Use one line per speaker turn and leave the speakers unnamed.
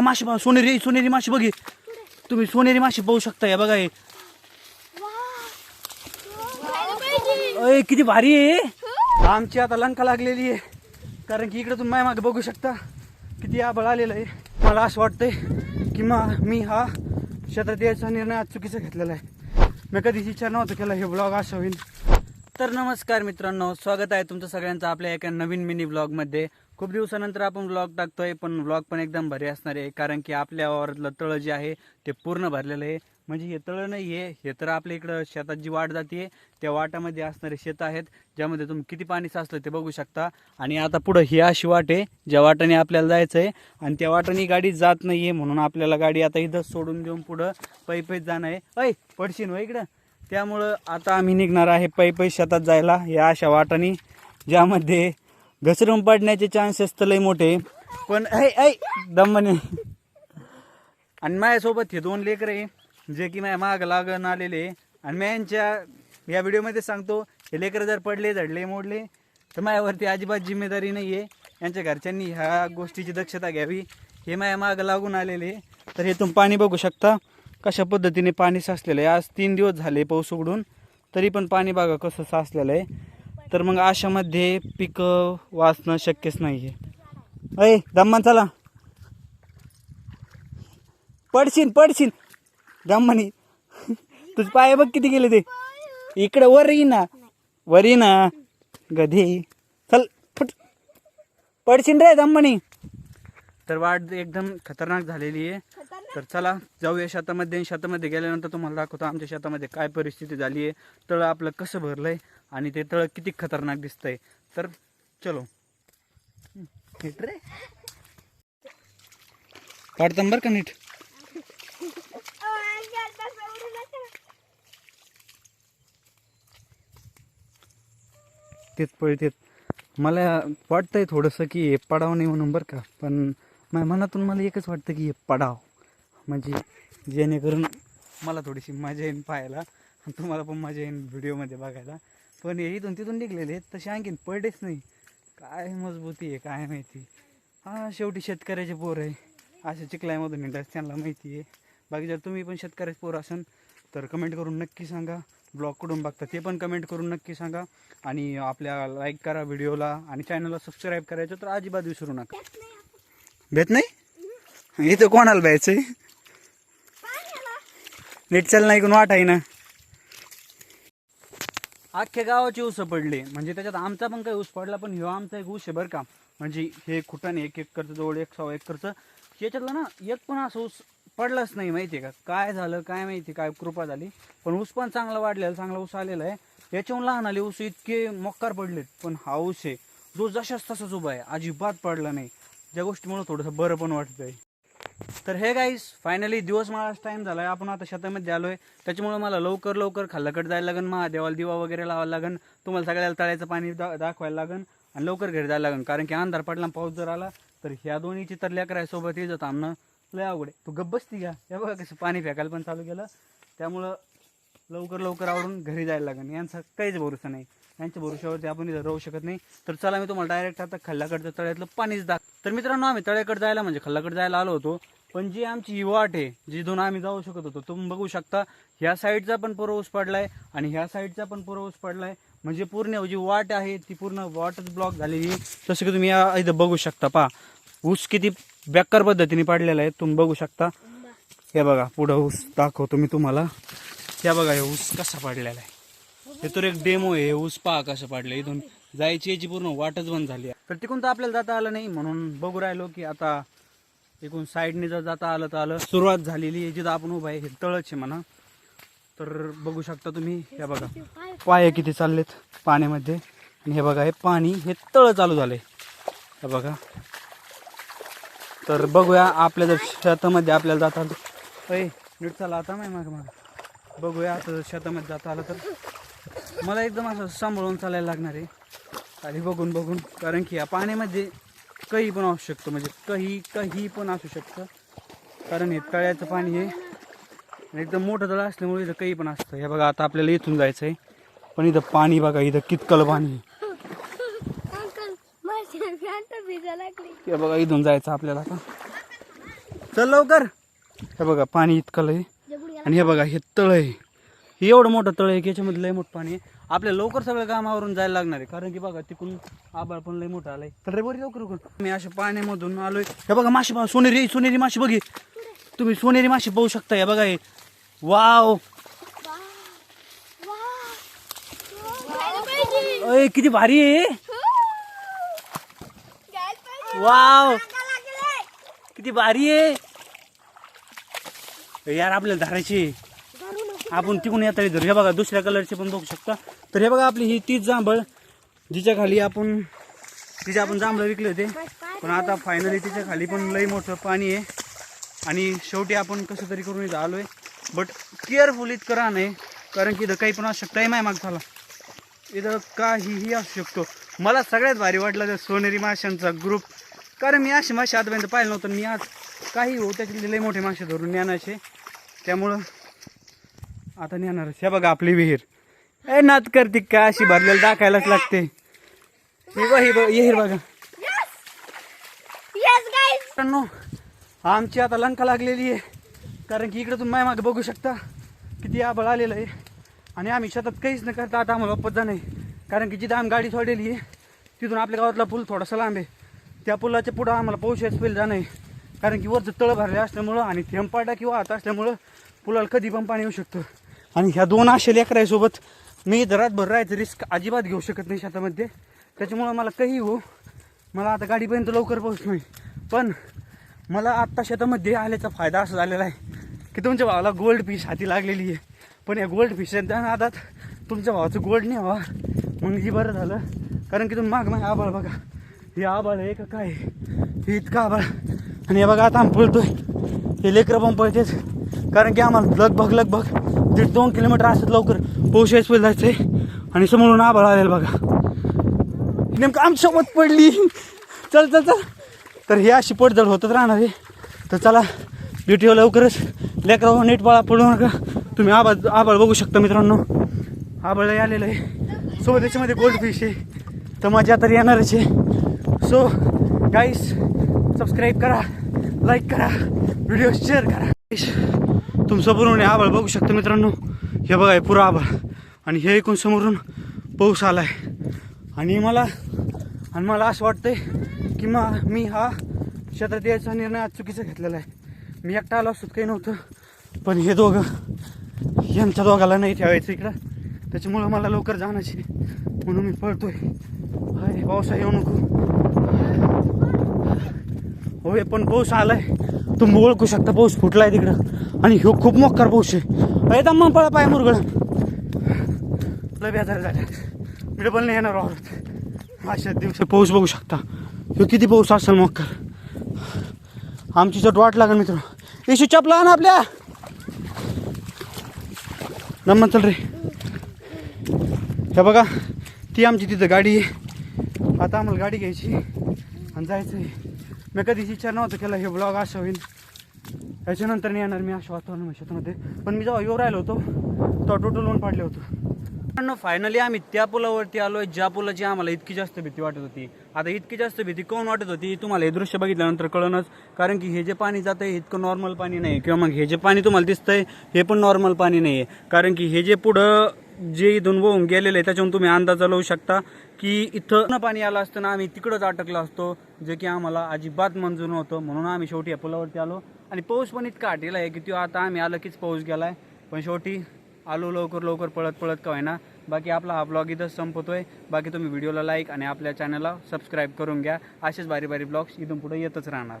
माशी बघा सोनेरी सोनेरी माशी बघी तुम्ही सोनेरी माशी पाहू शकता या बघा हे. अय किती भारी आहे आमची आता लंका लागलेली आहे. कारण की इकडे तुम्ही मागे बघू शकता. किती आबळ आलेलं आहे. मला असं वाटतंय की मा मी हा क्षेत्रात यायचा निर्णय आज चुकीचा घेतलेला आहे. मी कधीच विचार नव्हता केला हे ब्लॉग असं होईल. तर नमस्कार मित्रांनो स्वागत आहे तुमचं सगळ्यांचं आपल्या एका नवीन मिनी ब्लॉगमध्ये खूप दिवसानंतर आपण ब्लॉग टाकतोय पण ब्लॉग पण एकदम भारी असणार आहे कारण की आपल्या वावरातलं तळं जे आहे ते पूर्ण भरलेलं आहे. म्हणजे हे तळं नाही आहे हे तर आपल्या इकडं शेतात जी वाट जाते त्या वाटामध्ये असणारे शेत आहेत ज्यामध्ये तुम्ही किती पाणी साचलं ते बघू शकता. आणि आता पुढं ही अशी वाट आहे ज्या वाटाने आपल्याला जायचं आहे आणि त्या वाटाने गाडी जात नाही आहे म्हणून आपल्याला गाडी आता इथं सोडून देऊन पुढं पै पैच जाणं आहे. ऐ पडशीन हो इकडं. त्यामुळं आता आम्ही निघणार आहे पै पै शेतात जायला या अशा वाटाने ज्यामध्ये घसरून पडण्याचे चान्सेस तर लई मोठे. पण ऐ ऐ दमने. आणि माझ्यासोबत हे दोन लेकर आहे जे की माझ्या माग लागण आलेले आणि मी यांच्या या व्हिडिओमध्ये सांगतो हे लेकर जर पडले झडले मोडले तर माझ्यावरती अजिबात जिम्मेदारी नाही आहे यांच्या घरच्यांनी ह्या गोष्टीची दक्षता घ्यावी. हे माझ्या मागं लागून आलेले तर हे तुम्ही पाणी बघू शकता कशा पद्धतीने पाणी साचलेलं आहे. आज तीन दिवस झाले पाऊस उघडून तरी पण पाणी बघा कसं साचलेलं आहे. तर मग अशामध्ये पिकं वाचणं शक्यच नाही आहे अय दम्मान चला. पडशीन पडशीन. दम्मानी तुझे पाय बघ किती गेले ते. इकडं वर ये ना. वर ये ना. गधे. चल फट. पडशीन रे दम्मानी तर वाट एकदम खतरनाक झालेली आहे. तर चला जाऊया शेतामध्ये. आणि शेतामध्ये गेल्यानंतर तुम्हाला दाखवतो आमच्या शेतामध्ये काय परिस्थिती झाली आहे. तळं आपलं कसं भरलंय? आणि ते तळं किती खतरनाक दिसतंय. तर चलो. नीट रे. काढतं बरं का नीट? तेच पळतेत मला वाटतंय थोडंसं की हे पडाव नाही म्हणून बरं का पण माझ्या मनातून मला एकच वाटतं की हे पडाव. म्हणजे जेणेकरून मला थोडीशी मजा येईन पाहायला. तुम्हाला पण मजा येईन व्हिडिओमध्ये बघायला. पण हे इथून तिथून निघलेले आहेत तसे आणखीन पडलेच नाही. काय मजबूती आहे काय माहिती. हा शेवटी शेतकऱ्याचे पोर आहे. अशा चिखलामधून निघतात त्यांना माहिती आहे. बाकी जर तुम्ही पण शेतकऱ्याचे पोर असाल तर कमेंट करून नक्की सांगा. ब्लॉग कुठून बघता ते पण कमेंट करून नक्की सांगा. आणि आपल्या लाईक करा व्हिडिओला आणि चॅनलला सबस्क्राईब करायचं तर अजिबात विसरू नका. भेट नाही इथं कोणाला भ्यायचंय? नीट चाल नाही कोण वाट आहे ना? अख्ख्या गावाची ऊस पडले. म्हणजे त्याच्यात आमचा पण काही ऊस पडला पण ह्यो आमचा एक ऊस आहे बरं का. म्हणजे हे खुटाने एक एकरचं जवळ एक सव्वा एकरचं. याच्यातलं ना एक पण असं ऊस पडलाच नाही माहिती आहे का? काय झालं काय माहिती काय कृपा झाली. पण ऊस पण चांगला वाढलेला चांगला ऊस आलेला आहे. याच्याहून लहान आले ऊस इतके मोक्कार पडलेत. पण हा ऊस आहे जो जशाच तसाच उभा आहे. अजिबात पडला नाही. ज्या गोष्टीमुळे थोडंसं बरं पण वाटतंय. तर हे गाईस फायनली दिवस मला टाइम झालाय. आपण आता शेतामध्ये आलोय. त्याच्यामुळे मला लवकर लवकर खाल्लाकडे जायला लागन. महादेवाला दिवा वगैरे लावायला लागन. तुम्हाला सगळ्याला तळ्याचं पाणी दा दाखवायला लागन. आणि लवकर घरी जायला लागन. कारण की अंधार पडला पाऊस जर आला तर ह्या दोन्हीची तर लेकरायसोबत येत थांबणं लय अवघड आहे. तू गप्प बसती घ्या. हे बघा कसं पाणी फेकायला पण चालू केलं. त्यामुळं लवकर लवकर आवडून घरी जायला लागेल यांचा काहीच भरोसा नाही. यांच्या भरोशावरती आपण इथं राहू शकत नाही. तर चला मी तुम्हाला डायरेक्ट आता खल्लाकडचं तळ्यातलं पाणीच दाख तर मित्रांनो आम्ही तळ्याकडे जायला म्हणजे खल्लाकडे जायला आलो होतो. पण जी आमची ही वाट आहे जिथून आम्ही जाऊ शकत होतो तुम्ही बघू शकता ह्या साईडचा पण पुरवस पडलाय आणि ह्या साईडचा पण पुरवस पडलाय. म्हणजे पूर्ण जी वाट आहे ती पूर्ण वाटच ब्लॉक झालेली तसं जसं की तुम्ही या इथं बघू शकता पा ऊस किती बेकार पद्धतीने पडलेला आहे तुम्ही बघू शकता. हे बघा पुढं ऊस दाखवतो मी तुम्हाला. हे बघा हे ऊस कसा पडलेला आहे. हे तर एक डेमो आहे हे ऊस पहा कसं पाडलं इथून जायची याची पूर्ण वाटच बंद झाली आहे. तर तिकडून तर आपल्याला जाता आलं नाही म्हणून बघू राहिलो की आता एकूण साईडने जर जाता आलं तर आलं. सुरुवात झालेली आहे जिथं आपण उभा आहे हे तळच आहे म्हणा. तर बघू शकता तुम्ही हे बघा. पाय किती चाललेत पाण्यामध्ये. आणि हे बघा हे पाणी हे तळ चालू झालंय. हे बघा. तर बघूया आपल्या जर शेतामध्ये आपल्याला जाता आलं अय नीट चाला आता माहिती माग माग. बघूया आता जर शेतामध्ये जाता आलं तर. मला एकदम असं सांभाळून चालायला लागणार आहे. खाली बघून बघून कारण की या पाण्यामध्ये काही पण असू शकतं. म्हणजे काही काही पण असू शकतं. कारण हे तळ्याचं पाणी हे एकदम मोठं तळ असल्यामुळे इथं काही पण असतं. हे बघा आता आपल्याला इथून जायचं आहे. पण इथं पाणी बघा इथं कितकलं पाणी आहे. हे बघा इथून जायचं आपल्याला आता. चल लवकर. हे बघा पाणी इतकं लय आणि हे बघा हे तळ आहे. हे एवढं मोठं तळ आहे की याच्यामध्ये लय मोठं पाणी आहे. आपल्या लवकर सगळं कामावरून जायला लागणार आहे कारण की बघा तिकडून आबाळ पण लय मोठं आलंय. तर रे बरी लवकर मी अशा पाण्यामधून आलोय. हे बघा माशी पहा सोनेरी सोनेरी माशी बघी तुम्ही सोनेरी माशी पाहू शकता हे बघा हे. वाव. अय किती भारी आहे. वाव. किती भारी आहे. यार आपल्याला धारायची आपण तिकून येता धरू हे बघा दुसऱ्या कलरचे पण बघू शकता. तर हे बघा आपली ही तीच जांभळ. जिच्या खाली आपण तिचे आपण जांभळं विकले होते. पण आता फायनली तिच्या खाली पण लई मोठं पाणी आहे. आणि शेवटी आपण कसं तरी करून इथं आलो आहे बट केअरफुल इतकं राहणं आहे. कारण की इथं काही पण असू शकतं. माय माग झाला. इथं काहीही असू शकतो. मला सगळ्यात भारी वाटलं तर सोनेरी माशांचा ग्रुप कारण मी असे मासे आतापर्यंत पाहिलं नव्हतं. मी आज काही हो त्याचे लई मोठे मासे धरून नेण्याचे. त्यामुळं आता नेणारच हे बघा आपली विहीर. ए नात करते का अशी भरलेलं दाखायलाच लागते. ही बघ ही बघ विहीर बघा. मित्रांनो आमची आता लंका लागलेली आहे. कारण की इकडे तुम्ही माय मागे बघू शकता. किती आबळ आलेलं आहे. आणि आम्ही शेतात काहीच न करता आता आम्हाला वापस जाणं आहे. कारण की जिथं आम्ही गाडी सोडलेली आहे तिथून आपल्या गावातला पूल थोडासा लांब आहे. त्या पुलाच्या पुढं आम्हाला पाऊस पेल जाणं आहे. कारण की वरचं तळ भरले असल्यामुळं आणि थेंपाटा किंवा वाहत असल्यामुळं पुलाला कधी पण पाणी येऊ शकतं. आणि ह्या दोन असे लेकरायसोबत मी इथं रातभर राहायचं रिस्क अजिबात घेऊ शकत नाही शेतामध्ये. त्याच्यामुळं मला काही हो मला आता गाडीपर्यंत लवकर पोहोच नाही पण मला आत्ता शेतामध्ये आल्याचा फायदा असा झालेला आहे की तुमच्या भावाला गोल्ड फिश हाती लागलेली आहे. पण या गोल्ड फिशच्या नादात तुमच्या भावाचं गोल्ड नाही हवा. मग ही बरं झालं. कारण की तुम्ही माग माग आबाळ बघा. हे आबाळ आहे का काय? हे इतकं आबाळ आणि हे बघा आता आम्ही पळतोय. हे लेकरं पण पळतेच कारण की आम्हाला लगभग लगभग दीड दोन किलोमीटर असत लवकर. पोष एसपील जायचं आहे आणि समोरून आभाळ आलेल बघा. नेमकं आमच्यासोबत पडली. चल चल चल. तर हे अशी पडझड होतच राहणार आहे. तर चला व्हिडिओ लवकरच लेकरा नीट बाळा पडू नका. तुम्ही आबाळ आबाळ बघू शकता मित्रांनो. आबाळ आलेलं आहे. सोबत त्याच्यामध्ये गोल्ड फिश आहे. तर मजा तर येणारच आहे. सो गाईस सबस्क्राईब करा लाईक करा व्हिडिओ शेअर करा. तुमचं पूर्ण आभाळ बघू शकता मित्रांनो. हे बघा आहे पुरा आभाळ आणि हे ऐकून समोरून पाऊस आहे आणि मला आणि मला असं वाटतंय की मा मी हा शेतात यायचा निर्णय आज चुकीचा घेतलेला आहे. मी एकटा आलो असतो काही नव्हतं. पण हे दोघं यांच्या दोघाला नाही ठेवायचं इकडं. त्याच्यामुळं मला लवकर जाण्याची म्हणून मी पळतोय. हाय पावसा येऊ नको. होय पण पाऊस आलाय. तुम्ही ओळखू शकता पाऊस फुटलाय तिकडं. आणि ह्यो खूप मोकार पाऊस आहे. अरे मग पळा पाय मुरगळ. लय बेजार झाल्या मी डबल नाही येणार वावरत अशा दिवशी पाऊस बघू शकता. ह्यो किती पाऊस असेल मोकार. आमची जर वाट लागेल मित्र. येशू चपला ना आपल्या. नम्मा चल रे. हे बघा ती आमची तिथं गाडी आहे. आता आम्हाला गाडी घ्यायची आणि जायचं आहे मी कधीच विचार नव्हता केला हे ब्लॉग असं होईल. याच्यानंतर नाही येणार मी अशा वातावरण शेतामध्ये पण मी जेव्हा येऊ राहिलो होतो तो टोटल लोन पाडले होतो. फायनली आम्ही त्या पुलावरती आलोय ज्या पुलाची आम्हाला इतकी जास्त भीती वाटत होती. आता इतकी जास्त भीती कोण वाटत होती तुम्हाला हे दृश्य बघितल्यानंतर कळणच कारण की हे जे पाणी जातं आहे इतकं नॉर्मल पाणी नाही किंवा मग हे जे पाणी तुम्हाला दिसतंय हे पण नॉर्मल पाणी नाही आहे कारण की हे जे पुढं जे इथून वाहून गेलेलं आहे त्याच्यावरून तुम्ही अंदाजा लावू शकता की इथं न पाणी आलं असतं ना आम्ही तिकडंच अटकलो असतो जे की आम्हाला अजिबात मंजूर नव्हतं. म्हणून आम्ही शेवटी या पुलावरती आलो. आणि पाऊस पण इतका आटेला आहे की तो आता आम्ही आलं कीच पाऊस आहे पण शेवटी आलो लवकर लवकर पळत पळत का होईना. बाकी आपला हा ब्लॉग इथंच संपतोय. बाकी तुम्ही व्हिडिओला लाईक आणि आपल्या चॅनलला सबस्क्राईब करून घ्या. असेच बारी बारी ब्लॉग्स इथून पुढे येतच राहणार.